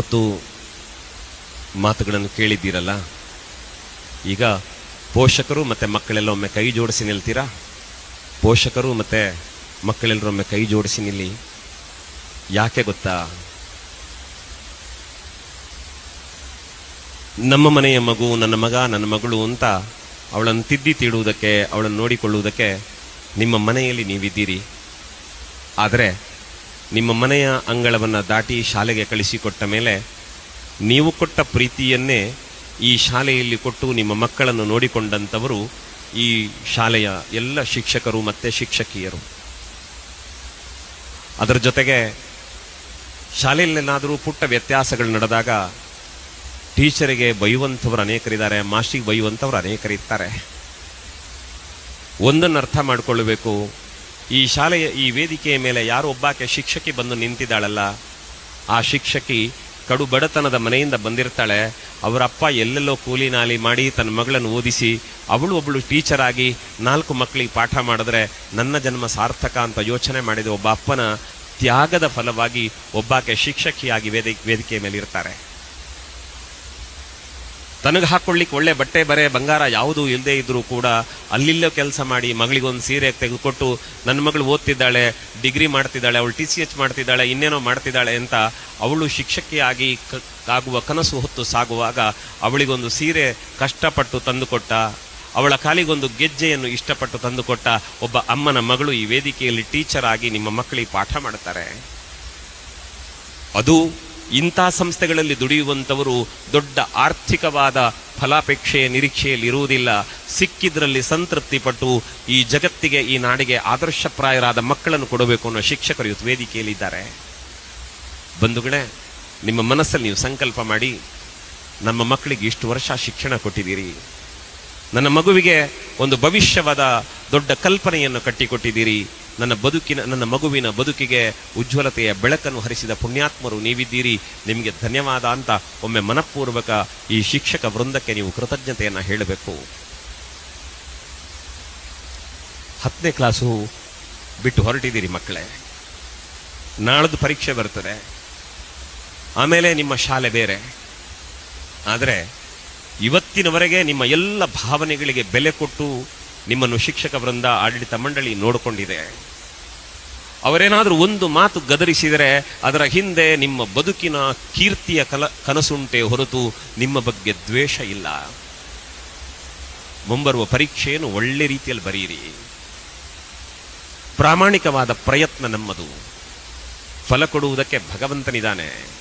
ಹೊತ್ತು ಮಾತುಗಳನ್ನು ಕೇಳಿದ್ದೀರಲ್ಲ? ಈಗ ಪೋಷಕರು ಮತ್ತೆ ಮಕ್ಕಳೆಲ್ಲ ಒಮ್ಮೆ ಕೈ ಜೋಡಿಸಿ ನಿಲ್ತೀರಾ? ಪೋಷಕರು ಮತ್ತೆ ಮಕ್ಕಳೆಲ್ಲರೊಮ್ಮೆ ಕೈ ಜೋಡಿಸಿ ನಿಲ್ಲಿ. ಯಾಕೆ ಗೊತ್ತಾ? ನಮ್ಮ ಮನೆಯ ಮಗು, ನನ್ನ ಮಗ, ನನ್ನ ಮಗಳು ಅಂತ ಅವಳನ್ನು ತಿದ್ದಿ ತೀಡುವುದಕ್ಕೆ, ಅವಳನ್ನು ನೋಡಿಕೊಳ್ಳುವುದಕ್ಕೆ ನಿಮ್ಮ ಮನೆಯಲ್ಲಿ ನೀವಿದ್ದೀರಿ. ಆದರೆ ನಿಮ್ಮ ಮನೆಯ ಅಂಗಳವನ್ನು ದಾಟಿ ಶಾಲೆಗೆ ಕಳಿಸಿಕೊಟ್ಟ ಮೇಲೆ ನೀವು ಕೊಟ್ಟ ಪ್ರೀತಿಯನ್ನೇ ಈ ಶಾಲೆಯಲ್ಲಿ ಕೊಟ್ಟು ನಿಮ್ಮ ಮಕ್ಕಳನ್ನು ನೋಡಿಕೊಂಡಂಥವರು ಈ ಶಾಲೆಯ ಎಲ್ಲ ಶಿಕ್ಷಕರು ಮತ್ತು ಶಿಕ್ಷಕಿಯರು. ಅದರ ಜೊತೆಗೆ ಶಾಲೆಯಲ್ಲೇನಾದರೂ ಪುಟ್ಟ ವ್ಯತ್ಯಾಸಗಳು ನಡೆದಾಗ ಟೀಚರಿಗೆ ಬೈಯುವಂಥವ್ರು ಅನೇಕರಿದ್ದಾರೆ, ಮಾಸ್ಟಿಗೆ ಬೈಯುವಂಥವ್ರು ಅನೇಕರಿರ್ತಾರೆ. ಒಂದನ್ನು ಅರ್ಥ ಮಾಡಿಕೊಳ್ಳಬೇಕು ಈ ಶಾಲೆಯ, ಈ ವೇದಿಕೆಯ ಮೇಲೆ ಯಾರೋ ಒಬ್ಬಾಕೆ ಶಿಕ್ಷಕಿ ಬಂದು ನಿಂತಿದ್ದಾಳಲ್ಲ? ಆ ಶಿಕ್ಷಕಿ ಕಡು ಬಡತನದ ಮನೆಯಿಂದ ಬಂದಿರ್ತಾಳೆ. ಅವರ ಅಪ್ಪ ಎಲ್ಲೆಲ್ಲೋ ಕೂಲಿ ನಾಲಿ ಮಾಡಿ ತನ್ನ ಮಗಳನ್ನು ಓದಿಸಿ, ಅವಳು ಒಬ್ಬಳು ಟೀಚರ್ ಆಗಿ ನಾಲ್ಕು ಮಕ್ಕಳಿಗೆ ಪಾಠ ಮಾಡಿದ್ರೆ ನನ್ನ ಜನ್ಮ ಸಾರ್ಥಕ ಅಂತ ಯೋಚನೆ ಮಾಡಿದ ಒಬ್ಬ ಅಪ್ಪನ ತ್ಯಾಗದ ಫಲವಾಗಿ ಒಬ್ಬಾಕೆ ಶಿಕ್ಷಕಿಯಾಗಿ ವೇದಿ, ವೇದಿಕೆಯ ಮೇಲೆ ಇರ್ತಾರೆ ತನಗೆ ಹಾಕೊಳ್ಳಿಕ್ಕೆ ಒಳ್ಳೆ ಬಟ್ಟೆ ಬರೆ, ಬಂಗಾರ ಯಾವುದೂ ಇಲ್ಲದೆ ಇದ್ರೂ ಕೂಡ ಅಲ್ಲಿಲ್ಲೋ ಕೆಲಸ ಮಾಡಿ ಮಗಳಿಗೊಂದು ಸೀರೆ ತೆಗೆದುಕೊಟ್ಟು ನನ್ನ ಮಗಳು ಓದ್ತಿದ್ದಾಳೆ, ಡಿಗ್ರಿ ಮಾಡ್ತಿದ್ದಾಳೆ, ಅವಳು ಟಿ ಸಿ ಎಚ್ ಮಾಡ್ತಿದ್ದಾಳೆ, ಇನ್ನೇನೋ ಮಾಡ್ತಿದ್ದಾಳೆ ಅಂತ ಅವಳು ಶಿಕ್ಷಕಿಯಾಗಿ ಆಗುವ ಕನಸು ಹೊತ್ತು ಸಾಗುವಾಗ ಅವಳಿಗೊಂದು ಸೀರೆ ಕಷ್ಟಪಟ್ಟು ತಂದುಕೊಟ್ಟ, ಅವಳ ಕಾಲಿಗೊಂದು ಗೆಜ್ಜೆಯನ್ನು ಇಷ್ಟಪಟ್ಟು ತಂದುಕೊಟ್ಟ ಒಬ್ಬ ಅಮ್ಮನ ಮಗಳು ಈ ವೇದಿಕೆಯಲ್ಲಿ ಟೀಚರ್ ಆಗಿ ನಿಮ್ಮ ಮಕ್ಕಳಿಗೆ ಪಾಠ ಮಾಡ್ತಾರೆ. ಅದು ಇಂಥ ಸಂಸ್ಥೆಗಳಲ್ಲಿ ದುಡಿಯುವಂಥವರು ದೊಡ್ಡ ಆರ್ಥಿಕವಾದ ಫಲಾಪೇಕ್ಷೆಯ ನಿರೀಕ್ಷೆಯಲ್ಲಿ ಇರುವುದಿಲ್ಲ. ಸಿಕ್ಕಿದ್ರಲ್ಲಿ ಸಂತೃಪ್ತಿ ಪಟ್ಟು ಈ ಜಗತ್ತಿಗೆ, ಈ ನಾಡಿಗೆ ಆದರ್ಶಪ್ರಾಯರಾದ ಮಕ್ಕಳನ್ನು ಕೊಡಬೇಕು ಅನ್ನೋ ಶಿಕ್ಷಕರು ಇವತ್ತು ವೇದಿಕೆಯಲ್ಲಿದ್ದಾರೆ. ಬಂಧುಗಳೇ, ನಿಮ್ಮ ಮನಸ್ಸಲ್ಲಿ ನೀವು ಸಂಕಲ್ಪ ಮಾಡಿ, ನಮ್ಮ ಮಕ್ಕಳಿಗೆ ಇಷ್ಟು ವರ್ಷ ಶಿಕ್ಷಣ ಕೊಟ್ಟಿದ್ದೀರಿ. ನನ್ನ ಮಗುವಿಗೆ ಒಂದು ಭವಿಷ್ಯವಾದ ದೊಡ್ಡ ಕಲ್ಪನೆಯನ್ನು ಕಟ್ಟಿಕೊಟ್ಟಿದ್ದೀರಿ. ನನ್ನ ಬದುಕಿನ, ನನ್ನ ಮಗುವಿನ ಬದುಕಿಗೆ ಉಜ್ವಲತೆಯ ಬೆಳಕನ್ನು ಹರಿಸಿದ ಪುಣ್ಯಾತ್ಮರು ನೀವಿದ್ದೀರಿ. ನಿಮಗೆ ಧನ್ಯವಾದ ಅಂತ ಒಮ್ಮೆ ಮನಪೂರ್ವಕ ಈ ಶಿಕ್ಷಕ ವೃಂದಕ್ಕೆ ನೀವು ಕೃತಜ್ಞತೆಯನ್ನು ಹೇಳಬೇಕು. ಹತ್ತನೇ ಕ್ಲಾಸು ಬಿಟ್ಟು ಹೊರಟಿದ್ದೀರಿ ಮಕ್ಕಳೇ. ನಾಳದ್ದು ಪರೀಕ್ಷೆ ಬರ್ತದೆ. ಆಮೇಲೆ ನಿಮ್ಮ ಶಾಲೆ ಬೇರೆ. ಆದರೆ ಇವತ್ತಿನವರೆಗೆ ನಿಮ್ಮ ಎಲ್ಲ ಭಾವನೆಗಳಿಗೆ ಬೆಲೆ ಕೊಟ್ಟು ನಿಮ್ಮನ್ನು ಶಿಕ್ಷಕ ವೃಂದ ಆಡಳಿತ ಮಂಡಳಿ ನೋಡಿಕೊಂಡಿದೆ. ಅವರೇನಾದರೂ ಒಂದು ಮಾತು ಗದರಿಸಿದರೆ ಅದರ ಹಿಂದೆ ನಿಮ್ಮ ಬದುಕಿನ ಕೀರ್ತಿಯ ಕಲ, ಕನಸುಂಟೆ ಹೊರತು ನಿಮ್ಮ ಬಗ್ಗೆ ದ್ವೇಷ ಇಲ್ಲ. ಮುಂಬರುವ ಪರೀಕ್ಷೆಯನ್ನು ಒಳ್ಳೆ ರೀತಿಯಲ್ಲಿ ಬರೆಯಿರಿ. ಪ್ರಾಮಾಣಿಕವಾದ ಪ್ರಯತ್ನ ನಮ್ಮದು. ಫಲ ಕೊಡುವುದಕ್ಕೆ ಭಗವಂತನಿದ್ದಾನೆ.